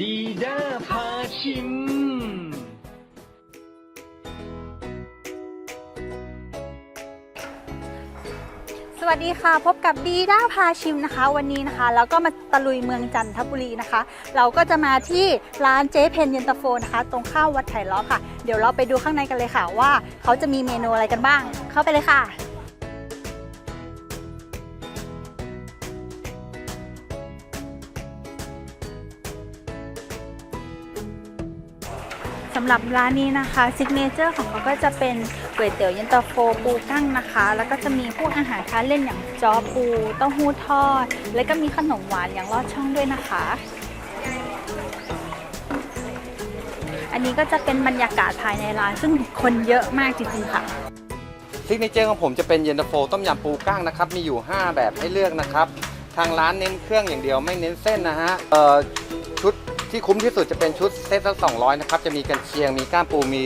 ดีด้าพาชิม สวัสดีค่ะ พบกับดีด้าพาชิมนะคะ วันนี้นะคะแล้วก็มาตะลุยเมืองจันทบุรีนะคะ เราก็จะมาที่ร้านเจ๊เพนเย็นตาโฟนะคะ ตรงข้าววัดไผ่ล้อค่ะ เดี๋ยวเราไปดูข้างในกันเลยค่ะว่า เขาจะมีเมนูอะไรกันบ้าง เข้าไปเลยค่ะ สำหรับร้านนี้นะคะซิกเนเจอร์ของเขาก็จะเป็นก๋วยเตี๋ยวเย็นตาโฟปูกั้งนะคะ แล้วก็จะมีพวกอาหารทานเล่นอย่างจอปูเต้าหู้ทอด แล้วก็มีขนมหวานอย่างลอดช่องด้วยนะคะ อันนี้ก็จะเป็นบรรยากาศภายในร้าน ซึ่งคนเยอะมากจริงๆค่ะซิกเนเจอร์ของผมจะเป็นเย็นตาโฟต้มยำปูกั้งนะครับมีอยู่ 5 แบบให้เลือกนะครับ ทางร้านเน้นเครื่องอย่างเดียวไม่เน้นเส้นนะฮะชุด ที่คุ้มที่สุดจะเป็นชุดเซตละ200 นะครับ จะมีกันเชียง มีก้ามปู มี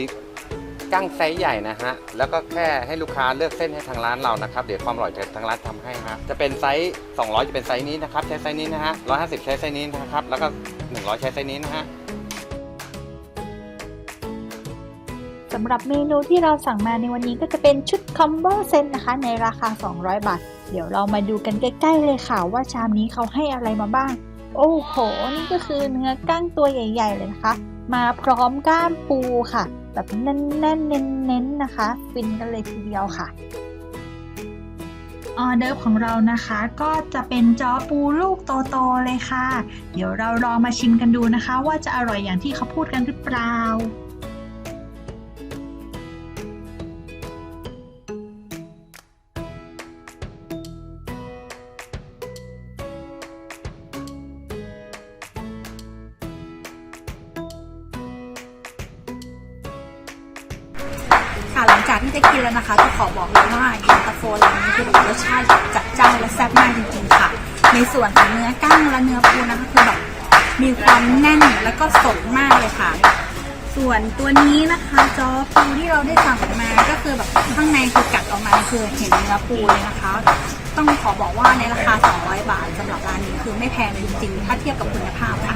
กั้งไซส์ใหญ่นะฮะ แล้วก็แค่ให้ลูกค้าเลือกเส้นให้ทางร้านเรานะครับ เดี๋ยวความอร่อยจะทางร้านทำให้ฮะ จะเป็นไซส์ 200 จะเป็นไซส์นี้นะครับ ใช้ไซส์นี้นะฮะ 150 ใช้ไซส์นี้นะครับ แล้วก็ 100 ใช้ไซส์นี้นะฮะสำหรับเมนูที่เราสั่งมาในวันนี้ก็จะเป็นชุดคอมโบเซตนะคะ ในราคา 200 บาท เดี๋ยวเรามาดูกันใกล้ ๆ เลยค่ะว่าชามนี้เขาให้อะไรมาบ้าง โอ้โห นี่ก็คือเนื้อกั้งตัวใหญ่ ๆ เลยนะคะ มาพร้อมก้ามปูค่ะ แบบแน่นๆ เน้นๆนะคะ ฟินกันเลยทีเดียวค่ะ ออเดอร์ของเรานะคะก็จะเป็นจอปูลูกโตๆเลยค่ะ เดี๋ยวเราลองมาชิมกันดูนะคะ ว่าจะอร่อยอย่างที่เขาพูดกันหรือเปล่า ที่ได้กินแล้วนะคะจะขอบอกเลยว่าเย็นตาโฟร้านนี้คือรสชาติจัดจ้านและแซ่บมากจริงๆค่ะ ในส่วนของเนื้อกั้งและเนื้อปูนะคะคือแบบมีความแน่นแล้วก็สดมากเลยค่ะ ส่วนตัวนี้นะคะจอปูที่เราได้สั่งมาก็คือแบบข้างในคือกัดออกมาคือเห็นเนื้อปูเลยนะคะ ต้องขอบอกว่าในราคา 200 บาทสำหรับร้านนี้คือไม่แพงเลยจริงๆ ถ้าเทียบกับคุณภาพค่ะ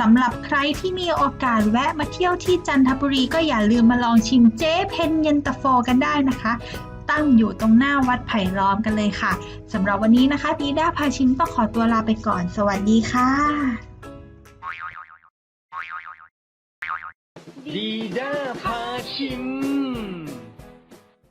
สำหรับใครที่มีโอกาสแวะมาเที่ยวที่จันทบุรีก็อย่าลืมมาลองชิมเจ๊เพนเย็นตาโฟกันได้นะคะ ตั้งอยู่ตรงหน้าวัดไผ่ล้อมกันเลยค่ะสำหรับวันนี้นะคะดีด้าพาชิมต้องขอตัวลาไปก่อน สวัสดีค่ะดีด้าพาชิม